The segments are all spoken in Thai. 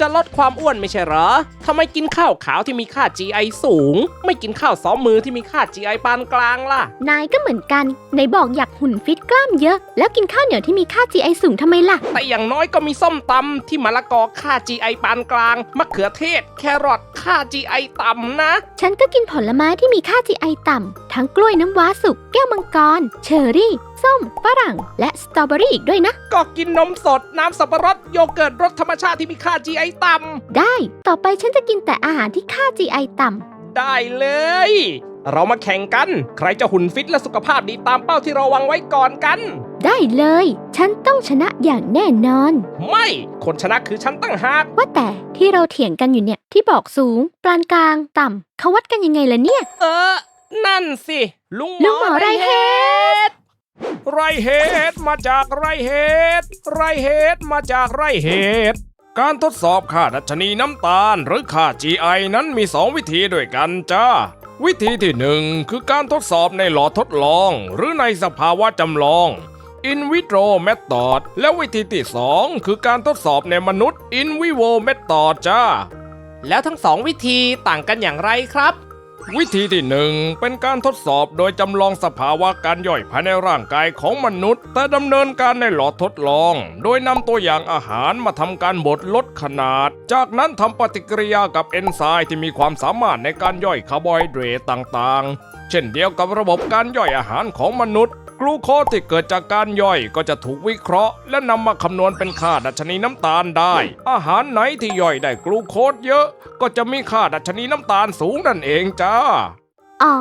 จะลดความอ้วนไม่ใช่เหรอทำไมกินข้าวขาวที่มีค่า GI สูง ไม่กินข้าวซ้อมมือที่มีค่า GI ปานกลางล่ะ นายก็เหมือนกันไหนบอกอยากหุ่นฟิตกล้ามเยอะ แล้วกินข้าวเหนียวที่มีค่า GI สูงทำไมล่ะ แต่อย่างน้อยก็มีส้มตำที่มะละกอค่า GI ปานกลาง มะเขือเทศ แครอทค่า GI ต่ำนะ ฉันก็กินผลไม้ที่มีค่า GI ต่ำทั้งกล้วยน้ำว้าสุก แก้วมังกร เชอร์รี่ ส้ม ฝรั่ง และสตรอเบอรี่อีกด้วยนะ ก็กินนมสดน้ำสับปะรดโยเกิร์ตรสธรรมชาติที่มีค่า GI ต่ำได้ ต่อไปฉันจะกินแต่อาหารที่ค่า GI ต่ำได้เลย เรามาแข่งกัน ใครจะหุ่นฟิตและสุขภาพดีตามเป้าที่เราวางไว้ก่อนกันได้เลย ฉันต้องชนะอย่างแน่นอน ไม่ คนชนะคือฉันตั้งหากว่าแต่ที่เราเถียงกันอยู่เนี่ยที่บอกสูง ปานกลางต่ำเขาวัดกันยังไงล่ะเนี่ย เออ นั่นสิ ลุงหมลุองหมอไรเฮ ด ไรเฮดมาจากไรเฮดไรเฮดมาจากไรเฮดการทดสอบค่าดัชนีน้ำตาลหรือค่า GI นั้นมี 2 วิธีด้วยกันจ้า วิธีที่ 1 คือการทดสอบในหลอดทดลอง หรือในสภาวะจำลอง in vitro method และวิธีที่ 2 คือการทดสอบในมนุษย์ in vivo method จ้า แล้วทั้งสองวิธีต่างกันอย่างไรครับ วิธีที่หนึ่งเป็นการทดสอบโดยจำลองสภาวะการย่อยภายในร่างกายของมนุษย์ แต่ดำเนินการในหลอดทดลอง โดยนำตัวอย่างอาหารมาทำการบดลดขนาด จากนั้นทำปฏิกิริยากับเอนไซม์ที่มีความสามารถในการย่อยคาร์โบไฮเดรตต่างๆ เช่นเดียวกับระบบการย่อยอาหารของมนุษย์ กลูโคสที่เกิดจากการย่อยก็จะถูกวิเคราะห์ และนำมาคำนวณเป็นค่าดัชนีน้ำตาลได้ อาหารไหนที่ย่อยได้กลูโคสเยอะ ก็จะมีค่าดัชนีน้ำตาลสูงนั่นเองจ้า อ๋อ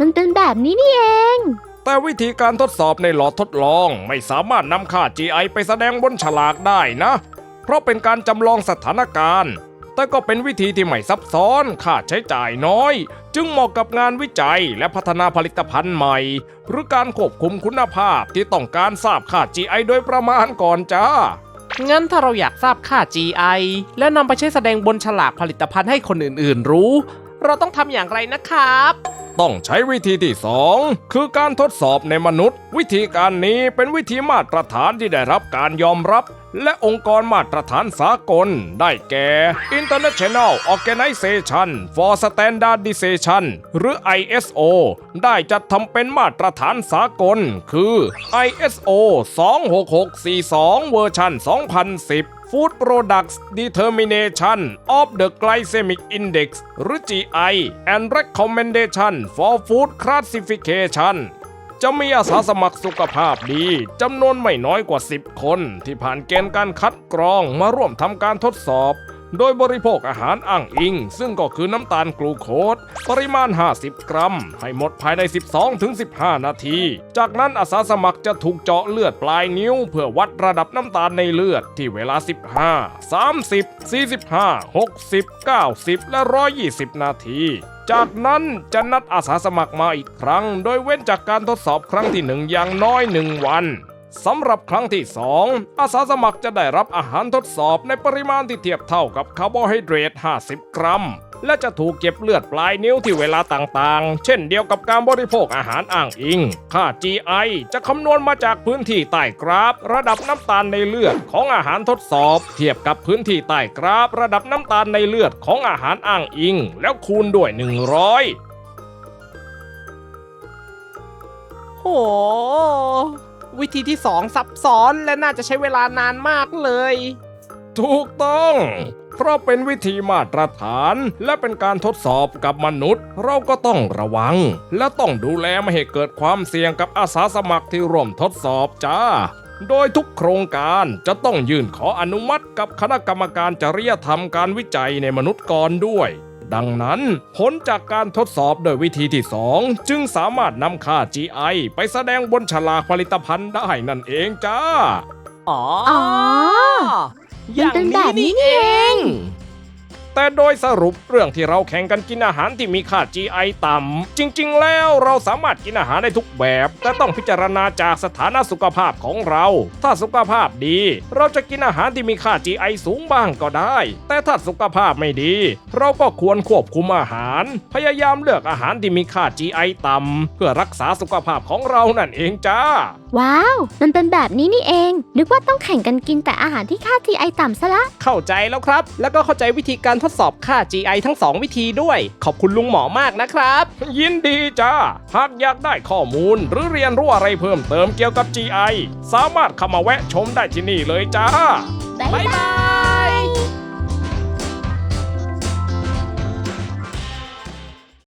มันเป็นแบบนี้นี่เอง แต่วิธีการทดสอบในหลอดทดลองไม่สามารถนำค่า GI ไปแสดงบนฉลากได้นะ เพราะเป็นการจำลองสถานการณ์ แต่ก็เป็นวิธีที่ไม่ซับซ้อนค่าใช้จ่ายน้อย จึงเหมาะกับงานวิจัยและพัฒนาผลิตภัณฑ์ใหม่ หรือการควบคุมคุณภาพที่ต้องการทราบค่า GI โดยประมาณก่อนจ้างั้นถ้าเราอยากทราบค่า GI และนำไปใช้แสดงบนฉลากผลิตภัณฑ์ให้คนอื่นๆรู้ เราต้องทำอย่างไรนะครับ ต้องใช้วิธีที่ 2 คือการทดสอบในมนุษย์ วิธีการนี้เป็นวิธีมาตรฐานที่ได้รับการยอมรับ และองค์กรมาตรฐานสากล ได้แก่ International Organization for Standardization หรือ ISO ได้จัดทำเป็นมาตรฐานสากล คือ ISO 26642 เวอร์ชัน2010 Food Products Determination of the Glycemic Index หรือ GI and Recommendation for Food Classification จะมีอาสาสมัครสุขภาพดีจำนวนไม่น้อยกว่า 10 คน ที่ผ่านเกณฑ์การคัดกรองมาร่วมทำการทดสอบ โดยบริโภคอาหารอ้างอิง ซึ่งก็คือน้ำตาลกลูโคสปริมาณ 50 กรัม ให้หมดภายใน 12-15 นาที จากนั้นอาสาสมัครจะถูกเจาะเลือดปลายนิ้ว เพื่อวัดระดับน้ำตาลในเลือดที่เวลา 15 30 45 60 90 และ 120 นาทีจากนั้นจะนัดอาสาสมัครมาอีกครั้ง โดยเว้นจากการทดสอบครั้งที่หนึ่งอย่างน้อยหนึ่งวัน สำหรับครั้งที่ 2 อาสาสมัครจะได้รับอาหารทดสอบในปริมาณที่เทียบเท่ากับคาร์โบไฮเดรต 50 กรัม และจะถูกเก็บเลือดปลายนิ้วที่เวลาต่างๆ เช่นเดียวกับการบริโภคอาหารอ้างอิง ค่า GI จะคำนวณมาจากพื้นที่ใต้กราฟ ระดับน้ำตาลในเลือดของอาหารทดสอบ เทียบกับพื้นที่ใต้กราฟ ระดับน้ำตาลในเลือดของอาหารอ้างอิง แล้วคูณด้วย 100โห วิธีที่สองซับซ้อนและน่าจะใช้เวลานานมากเลย ถูกต้อง เพราะเป็นวิธีมาตรฐานและเป็นการทดสอบกับมนุษย์ เราก็ต้องระวัง และต้องดูแลไม่ให้เกิดความเสี่ยงกับอาสาสมัครที่ร่วมทดสอบจ้า โดยทุกโครงการจะต้องยื่นขออนุมัติกับคณะกรรมการจริยธรรมการวิจัยในมนุษย์ก่อนด้วย ดังนั้น ผลจากการทดสอบโดยวิธีที่ 2 จึงสามารถนำค่า GI ไปแสดงบนฉลากผลิตภัณฑ์ได้นั่นเองจ้า อ๋อ อ๋อมันเป็นแบบนี้นี่เอง แต่โดยสรุปเรื่องที่เราแข่งกันกินอาหารที่มีค่า GI ต่ำจริง ๆ แล้วเราสามารถกินอาหารได้ทุกแบบ แต่ต้องพิจารณาจากสถานะสุขภาพของเรา ถ้าสุขภาพดี เราจะกินอาหารที่มีค่า GI สูงบ้างก็ได้ แต่ถ้าสุขภาพไม่ดี เราก็ควรควบคุมอาหาร พยายามเลือกอาหารที่มีค่า GI ต่ำเพื่อรักษาสุขภาพของเรานั่นเองจ้า ว้าว มันเป็นแบบนี้นี่เอง นึกว่าต้องแข่งกันกินแต่อาหารที่ค่า GI ต่ำซะละ เข้าใจแล้วครับ แล้วก็เข้าใจวิธีการทดสอบค่า GI ทั้ง 2 วิธีด้วย ขอบคุณลุงหมอมากนะครับ ยินดีจ้า หากอยากได้ข้อมูล หรือเรียนรู้อะไรเพิ่มเติมเกี่ยวกับ GI สามารถเข้ามาแวะชมได้ที่นี่เลยจ้า บ๊ายบาย